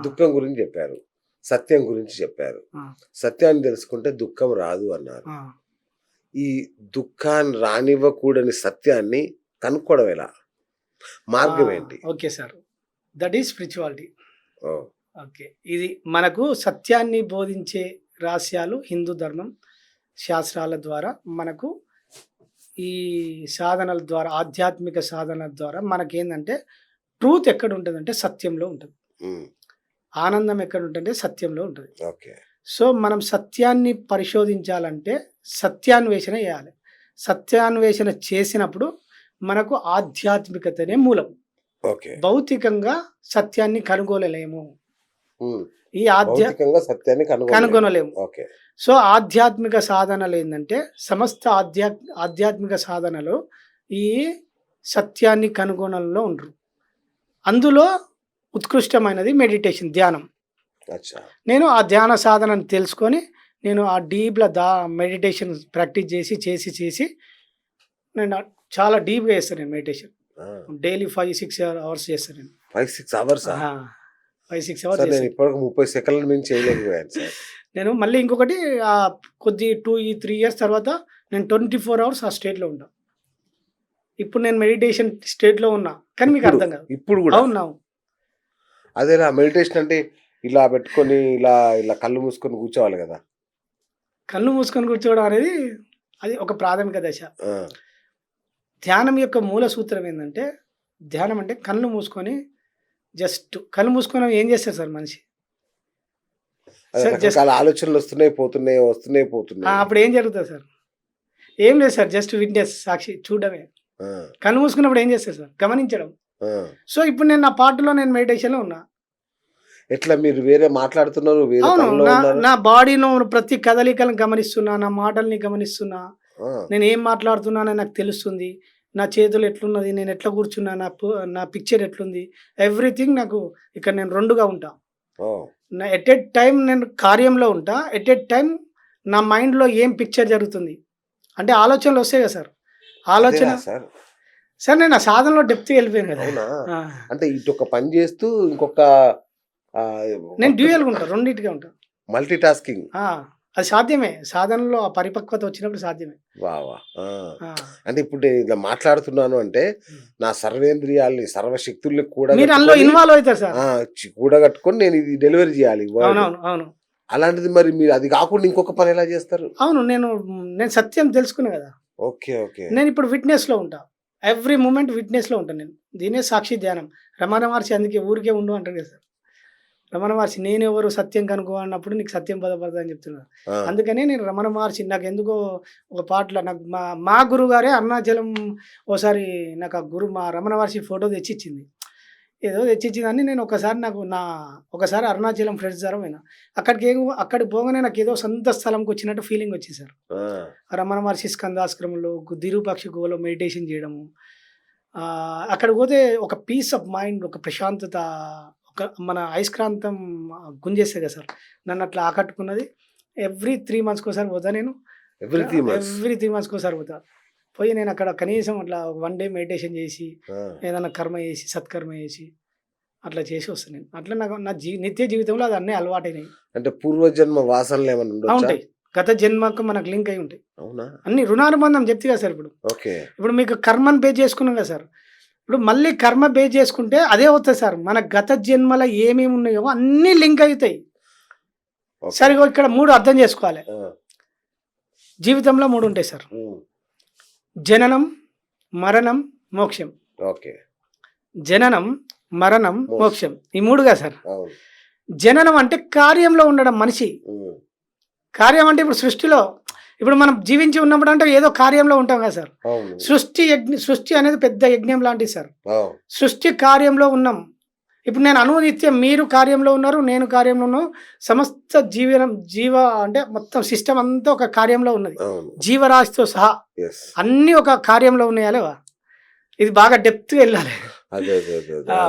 దుఃఖం గురించి చెప్పారు. సత్యం గురించి చెప్పారు. సత్యాన్ని తెలుసుకుంటే దుఃఖం రాదు అన్నారు. ఈ దుఃఖాన్ని రానివ్వకూడని సత్యాన్ని కనుక్కోవడం ఎలా? మార్గం ఏంటి? Okay sir. That is spirituality. Okay. ఇది మనకు సత్యాన్ని బోధించే రహస్యాలు హిందూ ధర్మం శాస్త్రాల ద్వారా మనకు ఈ సాధనల ద్వారా ఆధ్యాత్మిక సాధనల ద్వారా మనకేందంటే ట్రూత్ ఎక్కడ ఉంటుందంటే సత్యంలో ఉంటుంది. ఆనందం ఎక్కడ ఉంటుందంటే సత్యంలో ఉంటుంది. ఓకే. సో మనం సత్యాన్ని పరిశోధించాలంటే సత్యాన్వేషణ చేయాలి. సత్యాన్వేషణ చేసినప్పుడు మనకు ఆధ్యాత్మికతనే మూలం. ఓకే. భౌతికంగా సత్యాన్ని కనుగొనలేము. ఈ ఆధ్యా భౌతికంగా సత్యాన్ని కనుగొనలేము. సో ఆధ్యాత్మిక సాధనలు ఏంటంటే సమస్త ఆధ్యా ఆధ్యాత్మిక సాధనలు ఈ సత్యాన్ని కనుగొనడంలో ఉండరు. అందులో ఉత్కృష్టమైనది మెడిటేషన్ ధ్యానం. నేను ఆ ధ్యాన సాధనను తెలుసుకొని నేను ఆ డీప్లో దా మెడిటేషన్ ప్రాక్టీస్ చేసి చేసి చేసి నేను చాలా డీప్గా చేస్తాను నేను meditation. Daily five six hours చేస్తాను నేను. Five six hours five six hours నేను ఇప్పటికి ముప్పై సెకండ్ల నుంచి చేయలేకపోయాను నేను మళ్ళీ ఇంకొకటి ఆ కొద్ది టూ ఈ త్రీ ఇయర్స్ తర్వాత నేను ట్వంటీ ఫోర్ అవర్స్ ఆ స్టేట్లో ఉంటా. ఇప్పుడు నేను మెడిటేషన్ స్టేట్లో ఉన్నా. కానీ మీకు అర్థం కాదు. ఇప్పుడు కూడా? అవును. అదేనా మెడిటేషన్ అంటే ఇలా పెట్టుకొని ఇలా ఇలా కళ్ళు మూసుకొని కూర్చోవాలి కదా. కళ్ళు మూసుకొని కూర్చోవడం అనేది అది ఒక ప్రాథమిక దశ. ధ్యానం యొక్క మూల సూత్రం ఏంటంటే ధ్యానం అంటే కళ్ళు మూసుకొని జస్ట్ కళ్ళు మూసుకొని ఏం చేస్తారు సార్ మనిషి? ఆలోచనలు వస్తున్నాయి పోతున్నాయి వస్తున్నాయి పోతున్నాయి. అప్పుడు ఏం జరుగుతుంది సార్? ఏం లేదు సార్ జస్ట్ విట్నెస్ సాక్షి చూడడమే. కళ్ళు మూసుకున్నప్పుడు ఏం చేస్తారు సార్? గమనించడం. సో ఇప్పుడు నేను నా పాటలో నేను మెడిటేషన్లో ఉన్నా. ఎట్లా మీరు వేరే మాట్లాడుతున్నారు అవును నా బాడీలో ప్రతి కదలికలను గమనిస్తున్నా నా మాటల్ని గమనిస్తున్నా. నేను ఏం మాట్లాడుతున్నానని నాకు తెలుస్తుంది. నా చేతులు ఎట్లున్నది నేను ఎట్లా కూర్చున్నా నా నా పిక్చర్ ఎట్లుంది ఎవ్రీథింగ్ నాకు ఇక్కడ నేను రెండుగా ఉంటా. నా ఎట్ ఎట్ టైం నేను కార్యంలో ఉంటా ఎట్ ఎట్ టైం నా మైండ్లో ఏం పిక్చర్ జరుగుతుంది? అంటే ఆలోచనలు వస్తాయి కదా సార్. ఆలోచన సార్ నేను ఆ సాధనలో డెప్త్ వెళ్ళిపోయాను కదా. అవునా. అంటే ఇటు ఒక పని చేస్తూ ఇంకొక నేను డ్యూయల్గా ఉంటా రెండింటిగా ఉంటా. మల్టీ టాస్కింగ్ ఆ, అది సాధ్యమే. సాధనలో ఆ పరిపక్వత వచ్చినప్పుడు సాధ్యమే. వావా ఆ. ఆ. అంటే ఇప్పుడు నేను ఇలా మాట్లాడుతున్నాను అంటే నా సర్వేంద్రియాల్ని సర్వశక్తుల్ని కూడా మీరు అందులో ఇన్వాల్వ్ అవుతారు సార్. కూడా కట్టుకొని నేను ఇది డెలివరీ చేయాలి word. అవునవును అవును. అలాంటిది మరి మీరు అది కాకుండా ఇంకొక పని ఎలా చేస్తారు? అవును నేను నేను సత్యం తెలుసుకున్నా కదా. Okay okay. నేను ఇప్పుడు విట్నెస్లో ఉంటా. ఎవ్రీ మూమెంట్ విట్నెస్లో ఉంటాను నేను. దీనే సాక్షి ధ్యానం. రమణ మహర్షి అందుకే ఊరికే ఉండు అంటారు కదా సార్. రమణ మహర్షి నేను ఎవరు సత్యం కనుకో అన్నప్పుడు నీకు సత్యం పదపడతా అని చెప్తున్నా ఆ, అందుకనే నేను రమణ మహర్షి నాకు ఎందుకో ఒక పాటలో నాకు మా మా గురువు గారే అరుణాచలం ఓసారి నాకు ఆ గురు మా రమణ మహర్షి ఫోటో తెచ్చిచ్చింది. ఏదో తెచ్చిచ్చిందని నేను ఒకసారి నాకు నా ఒకసారి అరుణాచలం ఫ్రెండ్స్ ద్వారా పోయినా. అక్కడికి ఏం అక్కడికి పోగానే నాకు ఏదో సొంత స్థలంకి వచ్చినట్టు ఫీలింగ్ వచ్చింది సార్ ఆ, రమణ మహర్షి స్కందాశ్రమంలో దిరుపక్షి గుహలో మెడిటేషన్ చేయడము. అక్కడ పోతే ఒక పీస్ ఆఫ్ మైండ్ ఒక ప్రశాంతత ఒక మన అయస్క్రాంతం గుంజేస్తే కదా సార్. నన్ను అట్లా ఆకట్టుకున్నది. ఎవ్రీ త్రీ మంత్స్కి ఒకసారి పోతా నేను. Every three months. Every three మంత్స్కి ఒకసారి పోతా. పోయి నేను అక్కడ కనీసం అట్లా వన్ డే మెడిటేషన్ చేసి ఏదైనా కర్మ చేసి సత్కర్మ చేసి అట్లా చేసి వస్తాను నేను. అట్లా నాకు నా జీ నిత్య జీవితంలో అది అన్నీ అలవాటైనాయి. అంటే పూర్వజన్మ వాసనలు ఏమైనా ఉండొచ్చా? ఉంటాయి గత జన్మకు మనకు లింక్ అయి ఉంటాయి. అవునా? అన్ని రుణానుబంధం చెప్తే కదా సార్ ఇప్పుడు. ఓకే. ఇప్పుడు మీకు కర్మను బేస్ చేసుకున్నాం కదా సార్. ఇప్పుడు మళ్ళీ కర్మ బేస్ చేసుకుంటే అదే అవుతుంది సార్. మన గత జన్మల ఏమేమి ఉన్నాయో అన్నీ లింక్ అవుతాయి. సరిగా ఇక్కడ మూడు అర్థం చేసుకోవాలి. జీవితంలో మూడు ఉంటాయి సార్. జననం మరణం మోక్షం. ఓకే. జననం మరణం మోక్షం. ఈ మూడుగా సార్. జననం అంటే కార్యంలో ఉండడం మనిషి. కార్యం అంటే ఇప్పుడు సృష్టిలో ఇప్పుడు మనం జీవించి ఉన్నప్పుడు అంటే ఏదో కార్యంలో ఉంటాం కదా సార్. సృష్టి యజ్ఞ సృష్టి అనేది పెద్ద యజ్ఞం లాంటిది సార్. సృష్టి కార్యంలో ఉన్నాం. ఇప్పుడు నేను అనునిత్యం మీరు కార్యంలో ఉన్నారు నేను కార్యంలో ఉన్నాను. సమస్త జీవనం జీవ అంటే మొత్తం సిస్టమ్ అంతా ఒక కార్యంలో ఉన్నది. జీవరాశితో సహా అన్నీ ఒక కార్యంలో ఉన్నాయా లేవా? ఇది బాగా డెప్త్గా వెళ్ళాలి.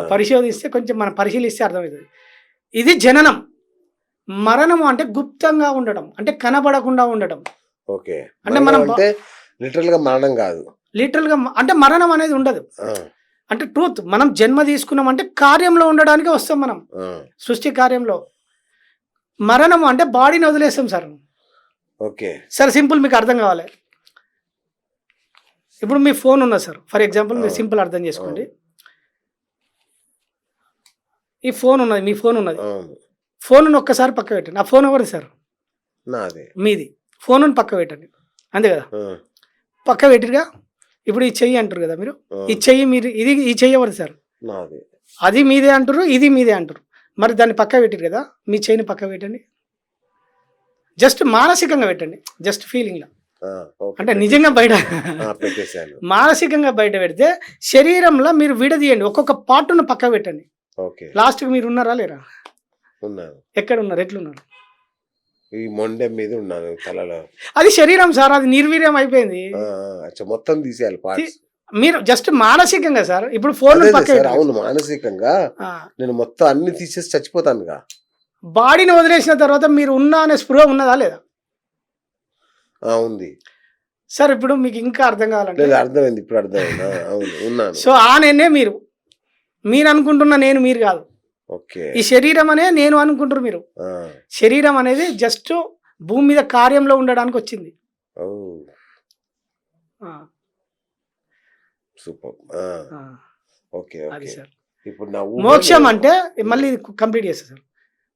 పరిశోధిస్తే కొంచెం మనం పరిశీలిస్తే అర్థమవుతుంది. ఇది జననం. మరణం అంటే గుప్తంగా ఉండడం అంటే కనబడకుండా ఉండడం. ఓకే. అంటే మనం అంటే లిటరల్గా మరణం కాదు. లిటరల్గా మ- అంటే మరణం అనేది ఉండదు. అంటే ట్రూత్ మనం జన్మ తీసుకున్నాం అంటే కార్యంలో ఉండడానికి వస్తాం మనం. సృష్టి కార్యంలో. మరణం అంటే బాడీని వదిలేస్తాం సార్. ఓకే. సార్ సింపుల్ మీకు అర్థం కావాలి. ఇప్పుడు మీ ఫోన్ ఉన్నది సార్? ఫర్ ఎగ్జాంపుల్ మీరు. సింపుల్ అర్థం చేసుకోండి. ఈ ఫోన్ ఉన్నది మీ ఫోన్ ఉన్నది. ఫోన్ ఒక్కసారి పక్క పెట్టండి. ఆ ఫోన్ ఎవరిది సార్? మీది. ఫోన్ పక్క పెట్టండి. అంతే కదా? పక్క పెట్టిరుగా ఇప్పుడు ఈ చెయ్యి అంటారు కదా మీరు? ఈ చెయ్యి మీరు ఇది ఈ చెయ్యి ఎవరిది సార్? అది మీదే అంటారు ఇది మీదే అంటారు. మరి దాన్ని పక్క పెట్టిరు కదా మీ చెయ్యిని పక్క పెట్టండి. జస్ట్ మానసికంగా పెట్టండి జస్ట్ ఫీలింగ్లో. అంటే నిజంగా బయట మానసికంగా బయట పెడితే శరీరంలో మీరు విడదీయండి ఒక్కొక్క పార్ట్ను పక్క పెట్టండి. లాస్ట్కి మీరు ఉన్నారా లేరా? ఎక్కడ ఉన్నారు ఎట్లున్నారు? ఈ మొండెం మీద ఉన్నాను తలలో. అది శరీరం సార్ అది నిర్వీర్యం అయిపోయింది. మొత్తం తీసేయాలి పార్ట్స్ మీరు జస్ట్ మానసికంగా సార్ ఇప్పుడు ఫోన్. అవును మానసికంగా నేను మొత్తం అన్ని తీసేసి చచ్చిపోతానుగా. బాడీని వదిలేసిన తర్వాత మీరు ఉన్నా అనే స్పృహ ఉన్నదా లేదా? ఉంది. సార్ ఇప్పుడు మీకు ఇంకా అర్థం కావాలంటే. అర్థమైంది ఇప్పుడు అర్థమైంది. అవును ఉన్నాను. సో ఆ నేనే మీరు. మీరు అనుకుంటున్న నేను మీరు కాదు. ఈ శరీరం అనే నేను అనుకుంటారు మీరు. శరీరం అనేది జస్ట్ భూమి మీద కార్యంలో ఉండడానికి వచ్చింది. మోక్షం. అంటే మళ్ళీ కంప్లీట్ చేస్తా సార్.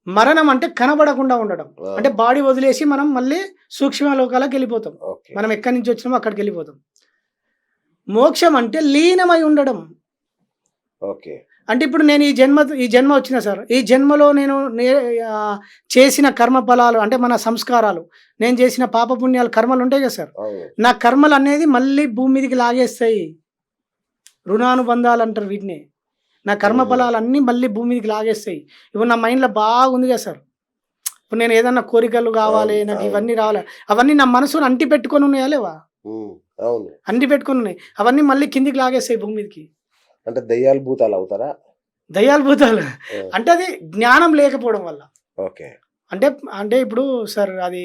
మరణం అంటే కనబడకుండా ఉండడం. అంటే బాడీ వదిలేసి మనం మళ్ళీ సూక్ష్మ లోకాలకు వెళ్ళిపోతాం. మనం ఎక్కడి నుంచి వచ్చినామో అక్కడికి వెళ్ళిపోతాం. మోక్షం అంటే లీనమై ఉండడం. ఓకే. అంటే ఇప్పుడు నేను ఈ జన్మ ఈ జన్మ వచ్చిన సార్ ఈ జన్మలో నేను చేసిన కర్మ ఫలాలు అంటే మన సంస్కారాలు నేను చేసిన పాపపుణ్యాలు కర్మలు ఉంటాయి కదా సార్. నా కర్మలు అనేది మళ్ళీ భూమి మీదకి లాగేస్తాయి. రుణానుబంధాలు అంటారు వీటిని. నా కర్మ. ఫలాలు అన్నీ మళ్ళీ భూమి మీదకి లాగేస్తాయి. ఇప్పుడు నా మైండ్లో బాగుంది కదా సార్. ఇప్పుడు నేను ఏదన్నా కోరికలు కావాలి నాకు. ఇవన్నీ రావాలి. అవన్నీ నా మనసును అంటి పెట్టుకొని ఉన్నాయా లేవా? అంటి పెట్టుకొని ఉన్నాయి. అవన్నీ మళ్ళీ కిందికి లాగేస్తాయి భూమి మీదకి. అంటే దయ్యాలు భూతాలు అవుతారా? దయ్యాలు భూతాలు. అంటే అది జ్ఞానం లేకపోవడం వల్ల. ఓకే. అంటే అంటే ఇప్పుడు సార్ అది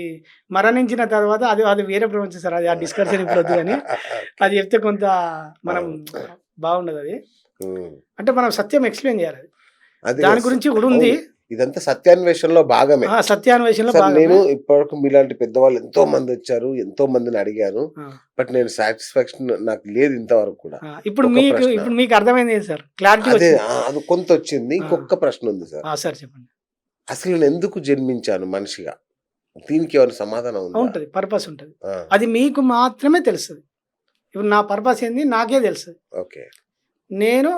మరణించిన తర్వాత అది అది వేరే ప్రపంచం సార్. అది ఆ డిస్కషన్ ఇప్పుడు వద్దు కానీ అది చెప్తే కొంత మనం బాగుండదు అది. అంటే మనం సత్యం ఎక్స్ప్లెయిన్ చేయాలి. దాని గురించి కూడా ఉంది. ఇదంతా సత్యాన్వేషణలో భాగమే. సత్యాన్వేషణలో బాగా నేను ఇప్పటివరకు మీలాంటి పెద్దవాళ్ళు ఎంతో మంది వచ్చారు ఎంతో మందిని అడిగాను బట్ నేను సాటిస్ఫాక్షన్ నాకు లేదు ఇంతవరకు కూడా. ఇప్పుడు మీకు. ఇప్పుడు మీకు అర్థమైంది సార్? క్లారిటీ అదే కొంత వచ్చింది ఇంకొక ప్రశ్న ఉంది సార్. సార్ చెప్పండి. అసలు నేను ఎందుకు జన్మించాను మనిషిగా? దీనికి ఏమైనా సమాధానం ఉంటుంది పర్పస్ ఉంటుంది. అది మీకు మాత్రమే తెలుస్తుంది. ఇప్పుడు నా పర్పస్ ఏంది? నాకే తెలుస్తుంది. ఓకే. నేను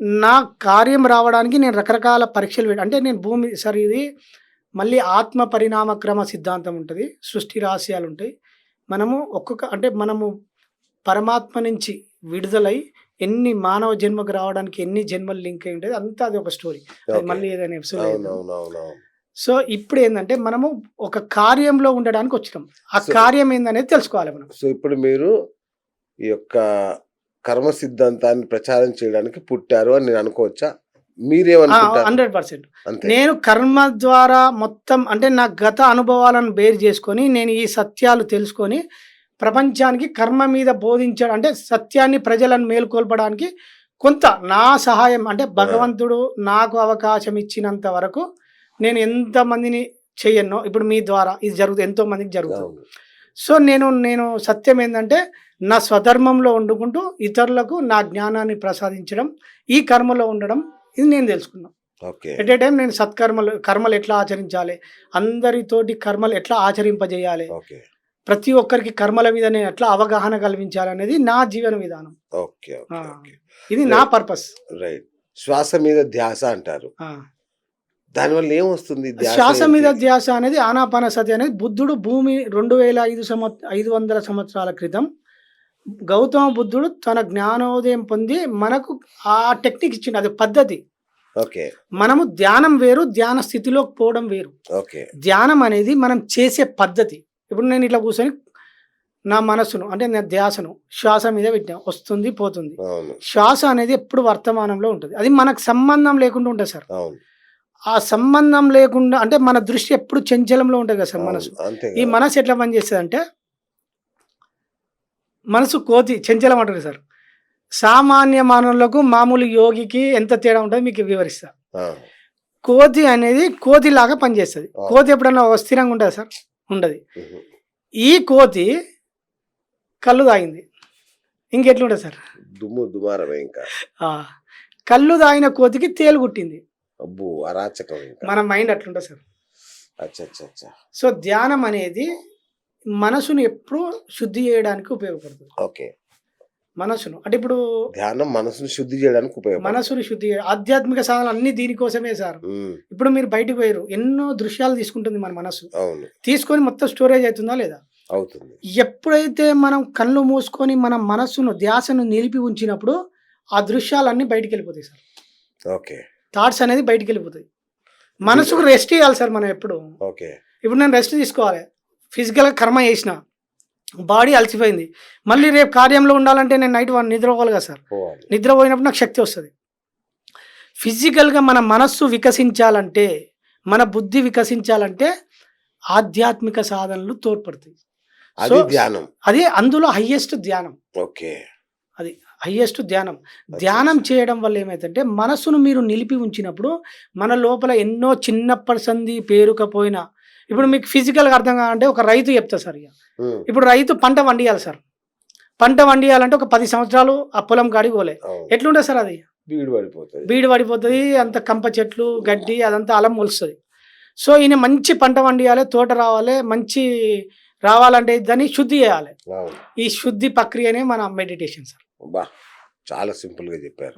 నా కార్యం రావడానికి నేను రకరకాల పరీక్షలు పెట్టి అంటే నేను భూమి సార్ ఇది మళ్ళీ ఆత్మ పరిణామ క్రమ సిద్ధాంతం ఉంటుంది సృష్టి రహస్యాలు ఉంటాయి మనము ఒక్కొక్క అంటే మనము పరమాత్మ నుంచి విడుదలై ఎన్ని మానవ జన్మకు రావడానికి ఎన్ని జన్మలు లింక్ అయి ఉంటుంది అంతా అది ఒక స్టోరీ. అది. మళ్ళీ ఏదైనా ఎపిసోడ్ సో ఇప్పుడు ఏంటంటే మనము ఒక కార్యంలో ఉండడానికి వచ్చినాం. ఆ కార్యం ఏందనేది తెలుసుకోవాలి మనం. సో ఇప్పుడు మీరు ఈ యొక్క కర్మ సిద్ధాంతాన్ని ప్రచారం చేయడానికి పుట్టారు అని నేను అనుకోవచ్చా? మీరేమనుకుంటారు? Hundred percent. నేను కర్మ ద్వారా మొత్తం అంటే నా గత అనుభవాలను బేర్ చేసుకొని నేను ఈ సత్యాలు తెలుసుకొని ప్రపంచానికి కర్మ మీద బోధించడం అంటే సత్యాన్ని ప్రజలను మేల్కొల్పడానికి కొంత నా సహాయం అంటే భగవంతుడు నాకు అవకాశం ఇచ్చినంత వరకు నేను ఎంతమందిని చెయ్యన్నో ఇప్పుడు మీ ద్వారా ఇది జరుగుతుంది ఎంతో మందికి జరుగుతుంది సో నేను నేను సత్యం ఏంటంటే నా స్వధర్మంలో వండుకుంటూ ఇతరులకు నా జ్ఞానాన్ని ప్రసాదించడం ఈ కర్మలో ఉండడం ఇది నేను తెలుసుకున్నాను ఓకే. ఎట్ ఏ టైం నేను సత్కర్మలు కర్మలు ఎట్లా ఆచరించాలి అందరితోటి కర్మలు ఎట్లా ఆచరింపజేయాలి ఓకే. ప్రతి ఒక్కరికి కర్మల మీద నేను ఎట్లా అవగాహన కల్పించాలి అనేది నా జీవన విధానం. ఇది నా పర్పస్. రైట్. శ్వాస మీద ధ్యాస అంటారు. దానివల్ల ఏమొస్తుంది శ్వాస? మీద ధ్యాస అనేది ఆనాపాన సతి అనేది బుద్ధుడు భూమి రెండు వేల ఐదు సంవత్ ఐదు వందల సంవత్సరాల క్రితం గౌతమ బుద్ధుడు తన జ్ఞానోదయం పొంది మనకు ఆ టెక్నిక్ ఇచ్చిండు. అది పద్ధతి. ఓకే. మనము ధ్యానం వేరు ధ్యాన స్థితిలోకి పోవడం వేరు. ఓకే. ధ్యానం అనేది మనం చేసే పద్ధతి. ఇప్పుడు నేను ఇట్లా కూర్చొని నా మనసును అంటే నా ధ్యాసను శ్వాస మీద పెట్టినా వస్తుంది పోతుంది. శ్వాస అనేది ఎప్పుడు వర్తమానంలో ఉంటుంది. అది మనకు సంబంధం లేకుండా ఉంటుంది సార్. ఆ సంబంధం లేకుండా అంటే మన దృష్టి ఎప్పుడు చంచలంలో ఉంటుంది కదా సార్ మనసు. ఈ. మనసు ఎట్లా పనిచేస్తుంది అంటే మనసు కోతి చంచలం అంటారు సార్. సామాన్య మానవులకు మామూలు యోగికి ఎంత తేడా ఉంటుందో మీకు వివరిస్తా. కోతి అనేది కోతిలాగా పనిచేస్తుంది. కోతి ఎప్పుడన్నా స్థిరంగా ఉంటుంది సార్? ఉండదు. ఈ కోతి కళ్ళు తాగింది ఇంకెట్లుంటుంది సార్? దుమ్ము దుమారమే ఇంకా. కళ్ళు తాగిన కోతికి తేలు కుట్టింది. అబ్బో అరాచకం మన మైండ్ అట్లుంటుంది సార్. అచ్చా అచ్చా అచ్చా సో ధ్యానం అనేది మనసును ఎప్పుడూ శుద్ధి చేయడానికి ఉపయోగపడుతుంది. ఓకే. మనసును. అంటే ఇప్పుడు ధ్యానం మనసును శుద్ధి చేయడానికి ఉపయోగపడుతుంది. మనసును శుద్ధి ఆధ్యాత్మిక సాధనలు అన్ని దీనికోసమే సార్. ఇప్పుడు మీరు బయటకు పోయారు. ఎన్నో దృశ్యాలు తీసుకుంటుంది మన మనసు. అవును. తీసుకొని మొత్తం స్టోరేజ్ అవుతుందా లేదా? అవుతుంది. ఎప్పుడైతే మనం కళ్ళు మూసుకొని మన మనస్సును ధ్యాసను నిలిపి ఉంచినప్పుడు ఆ దృశ్యాలన్నీ బయటికి వెళ్ళిపోతాయి సార్. ఓకే. థాట్స్ అనేది బయటికి వెళ్ళిపోతాయి. మనసుకు రెస్ట్ ఇవ్వాలి సార్ మనం ఎప్పుడు. ఓకే. ఇప్పుడు నేను రెస్ట్ తీసుకోవాలి. ఫిజికల్గా కర్మ చేసిన. బాడీ అలసిపోయింది. మళ్ళీ రేపు కార్యంలో ఉండాలంటే నేను నైట్ వన్ నిద్రపోవాలి కదా సార్. పోవాలి. నిద్రపోయినప్పుడు నాకు శక్తి వస్తుంది. ఫిజికల్గా మన మనస్సు వికసించాలంటే మన బుద్ధి వికసించాలంటే ఆధ్యాత్మిక సాధనలు తోడ్పడతాయి. So- ధ్యానం. అదే అందులో హయ్యెస్ట్ ధ్యానం. ఓకే. అది హయ్యెస్ట్ ధ్యానం. ధ్యానం చేయడం వల్ల ఏమైందంటే మనసును మీరు నిలిపి ఉంచినప్పుడు మన లోపల ఎన్నో చిన్నప్పటి సంది పేరుకపోయినా ఇప్పుడు మీకు ఫిజికల్గా అర్థం కావాలంటే ఒక రైతు చెప్తా సార్ ఇక. ఇప్పుడు రైతు పంట వండియాలి సార్. పంట వండియాలంటే ఒక పది సంవత్సరాలు ఆ పొలం కాడికి పోలే. అవును. ఎట్లుంటుంది సార్ అది? బీడు పడిపోతుంది. బీడు పడిపోతుంది అంత కంప చెట్లు గడ్డి అదంతా అలం మొలుస్తుంది. సో ఈయన మంచి పంట వండియాలి తోట రావాలి మంచి రావాలంటే దాన్ని శుద్ధి చేయాలి. ఈ శుద్ధి ప్రక్రియనే మన మెడిటేషన్ సార్. చాలా సింపుల్గా చెప్పారు.